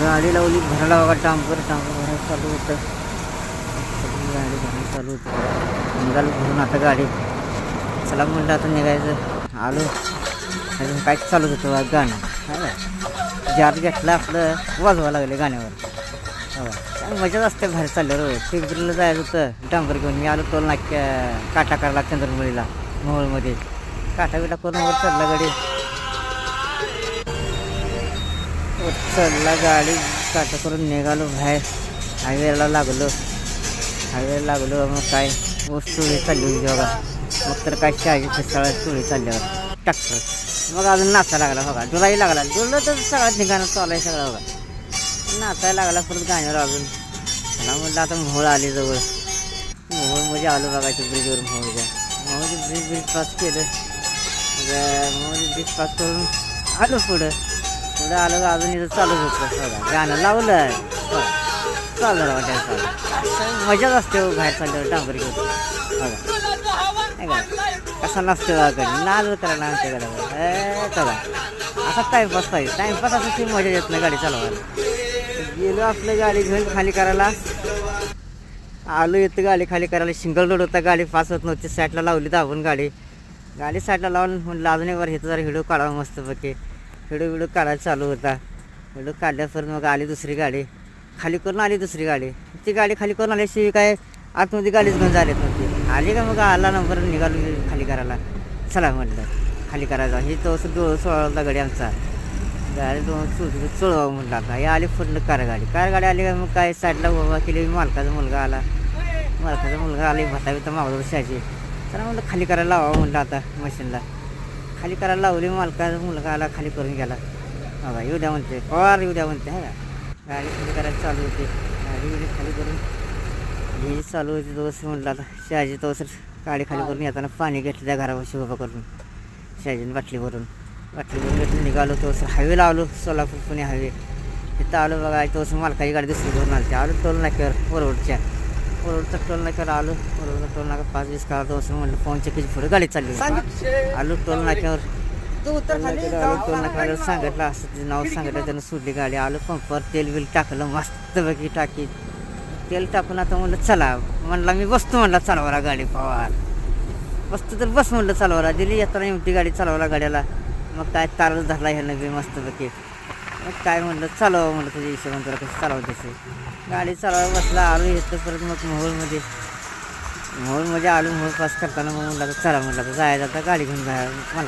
गाडी लावली भरायला बघा टांपर टांपर भरायला चालू होतं. सगळी गाडी भरायला चालू होतं. निघालो भरून आता गाडी. चला म्हणलं आता निघायचं. आलो. अजून काय चालू होतं बघा गाणं. जार घेतलं आपलं वाजवा लागले गाण्यावर. हो मजाच असते बाहेर चालल्यावर. टिंबरीला जायचं होतं. डांबर घेऊन. मी आलो टोल नाक्या काटा करायला चंद्रमुळीला मोहोळमध्ये. काटा बिटा करून वर चालला गाडी? चढला गाडी काटा करून निघालो बाहेर. हायवेला लागलो. हायवेला लागलो मग काय? ऊस चालली होती बघा. मग तर काय शहाजी पिसाळा टोळी चालल्यावर ट्रॅक्टर. मग अजून नाचा लागला बघा. डुलाही लागला. डुललं तर सगळ्यात ठिकाणं चालाय आहे सगळं बघा. नाचायला लागला परत गाण्यावर अजून. मला म्हटलं आता मोहळ आली जवळ. मोहोळमध्ये आलो बघायचं ब्रिजवर मोहळच्या मोहोळचं ब्रिज ब्रिज पास केलं. मग ब्रिज पास करून आलो पुढं. पुढं आलं का अजून इथं चालूच होतं. हो गाणं लावलं बघा. हो. चालू झालं चालू. मजाच असते हो बाहेर चालल्यावर डांबर घेऊन. हो बघा नाही का? कसा नसतो बघा घरी. नाद करायला आमच्याकडे चला. असा टाईमपास पाहिजे. टाईमपास असं ती मजा येत नाही गाडी चालवायला. गेलो आपलं गाडी घेऊन खाली करायला. आलो येतं गाडी खाली करायला. सिंगल रोड होता. गाडी पास होत नव्हती. साईडला लावली दाबून गाडी. गाडी साईडला लावून म्हणलं अजून एक बार हे जरा व्हिडिओ काढावा मस्तपैकी. व्हिडिओ व्हिडिओ काढायला चालू होता. व्हिडिओ काढल्यापर्यंत मग आली दुसरी गाडी. खाली करून आली दुसरी गाडी. ती गाडी खाली करून आल्याशिवाय काय आतमध्ये गाडीच घेऊन झाली नव्हती. आली का मग आला नंबर निघालो खाली करायला. चला म्हटलं खाली करायला ही तो असं डोळं सोळावला गाडी आमचा. गाडी दोन सुट चोळवा म्हटलं आता. हे आली पूर्ण कार गाडी. कार गाडी आली का मग काय साईडला उभा केली मालकाचा मुलगा आला. मालकाचा मुलगा आला भाता बिता मागवलं शाची चला म्हणलं खाली करायला लावा म्हटलं आता मशीनला. खाली करायला लावली मालका मुलगा आला खाली करून गेला. बाबा येऊ द्या म्हणते. पवार येऊ द्या म्हणते हा गाडी खाली करायला चालू होती. गाडी बिडी खाली करून ही चालू होती दोस म्हटलं आता. शहाजी तो गाडी खाली करून येताना पाणी घेतलं त्या घरापाशी उभं करून. शहाजीने बाटली भरून. बाटली भरून घेतली निघालो तो हायवे लावलो सोलापूर पुणे हायवे. तिथं आलो बघा तो मालकाची गाडी दुसरी भरून आली आलो टोल नाक्यावर वरवडच्या वरवडचा टोल नाक्यावर आलो. वरवडचा टोल नाका पाच वीस काळा तो म्हणलं फोन चकीची पुढे गाडी चालली. आलो टोल नाक्यावर टोल नाक्यावर सांगितलं असं तिचं नाव सांगितलं त्यानं सोडली गाडी. आलो पंपावर तेल बिल टाकलं मस्तपैकी टाकी तेल टाकून आता म्हणलं चला. म्हणला मी बसतो म्हणला चालवायला गाडी पवार. बसतो तर बस म्हणलं चालवायला. दिली येताना एमटी गाडी चालवायला गाड्याला. मग काय तारच धरला ह्यानं बी मस्तपैकी मग काय म्हणलं चालवा म्हणलं तुझ्या हिशोबाने तुला कसं चालवत तसे गाडी चालवायला बसला आलो येतं परत मग मोहोळमध्ये. मोहोळमध्ये आलो मोहोळ पास करताना मग म्हणलं चला म्हणलं जायचं आता गाडी घेऊन जाय मला